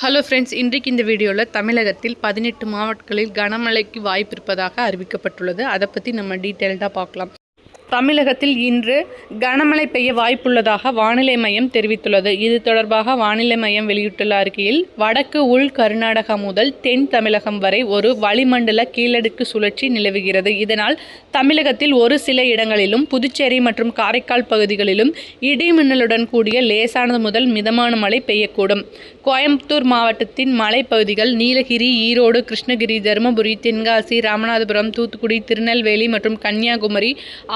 Hello friends இன்றைக்கு இந்த வீடியோவில் தமிழகத்தில் பதினெட்டு மாவட்டங்களில் கனமழைக்கு வாய்ப்பு இருப்பதாக அறிவிக்கப்பட்டுள்ளது. அதை பற்றி நம்ம டீட்டெயில்டாக பார்க்கலாம். தமிழகத்தில் இன்று கனமழை பெய்ய வாய்ப்புள்ளதாக வானிலை மையம் தெரிவித்துள்ளது. இது தொடர்பாக வானிலை மையம் வெளியிட்டுள்ள அறிக்கையில் வடக்கு உள் கர்நாடகா முதல் தென் தமிழகம் வரை ஒரு வளிமண்டல கீழடுக்கு சுழற்சி நிலவுகிறது. இதனால் தமிழகத்தில் ஒரு சில இடங்களிலும் புதுச்சேரி மற்றும் காரைக்கால் பகுதிகளிலும் இடி மின்னலுடன் கூடிய லேசானது முதல் மிதமான மழை பெய்யக்கூடும். கோயம்புத்தூர் மாவட்டத்தின் மலைப்பகுதிகள் நீலகிரி ஈரோடு கிருஷ்ணகிரி தருமபுரி தென்காசி ராமநாதபுரம் தூத்துக்குடி திருநெல்வேலி மற்றும் கன்னியாகுமரி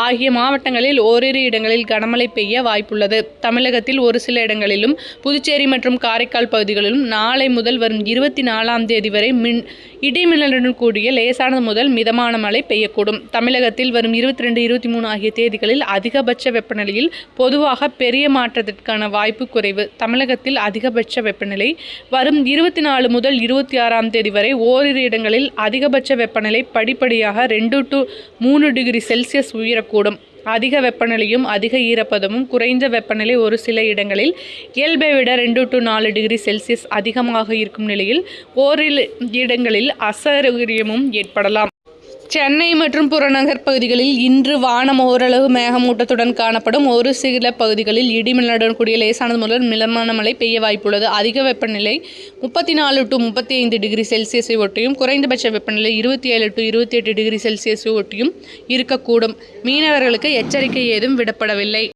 ஆகிய மாவட்டங்களில் ஓரிரு இடங்களில் கனமழை பெய்ய வாய்ப்புள்ளது. தமிழகத்தில் ஒரு சில இடங்களிலும் புதுச்சேரி மற்றும் காரைக்கால் பகுதிகளிலும் நாளை முதல் வரும் இருபத்தி நாலாம் தேதி வரை மின் இடிமின்னலுடன் கூடிய லேசானது முதல் மிதமான மழை பெய்யக்கூடும். தமிழகத்தில் வரும் இருபத்தி ரெண்டு இருபத்தி மூணு ஆகிய தேதிகளில் அதிகபட்ச வெப்பநிலையில் பொதுவாக பெரிய மாற்றத்திற்கான வாய்ப்பு குறைவு. தமிழகத்தில் அதிகபட்ச வெப்பநிலை வரும் இருபத்தி நாலு முதல் இருபத்தி ஆறாம் தேதி வரை ஓரிரு இடங்களில் அதிகபட்ச வெப்பநிலை படிப்படியாக ரெண்டு டு மூணு டிகிரி செல்சியஸ் உயரக்கூடும். அதிக வெப்பநிலையும் அதிக ஈரப்பதமும் குறைந்த வெப்பநிலை ஒரு சில இடங்களில் இயல்பை விட ரெண்டு டு நாலு டிகிரி செல்சியஸ் அதிகமாக இருக்கும் நிலையில் ஓரிரு இடங்களில் அசௌகரியமும் ஏற்படலாம். சென்னை மற்றும் புறநகர் பகுதிகளில் இன்று வானம் ஓரளவு மேகமூட்டத்துடன் காணப்படும். ஒரு சில பகுதிகளில் இடிமின்னலுடன் கூடிய லேசானது முதல் மிதமான மழை பெய்ய வாய்ப்புள்ளது. அதிக வெப்பநிலை முப்பத்தி நாலு டு முப்பத்தி ஐந்து டிகிரி செல்சியஸை ஒட்டியும் குறைந்தபட்ச வெப்பநிலை இருபத்தி ஏழு டு இருபத்தி எட்டு டிகிரி செல்சியஸை ஒட்டியும் இருக்கக்கூடும். மீனவர்களுக்கு எச்சரிக்கை ஏதும் விடப்படவில்லை.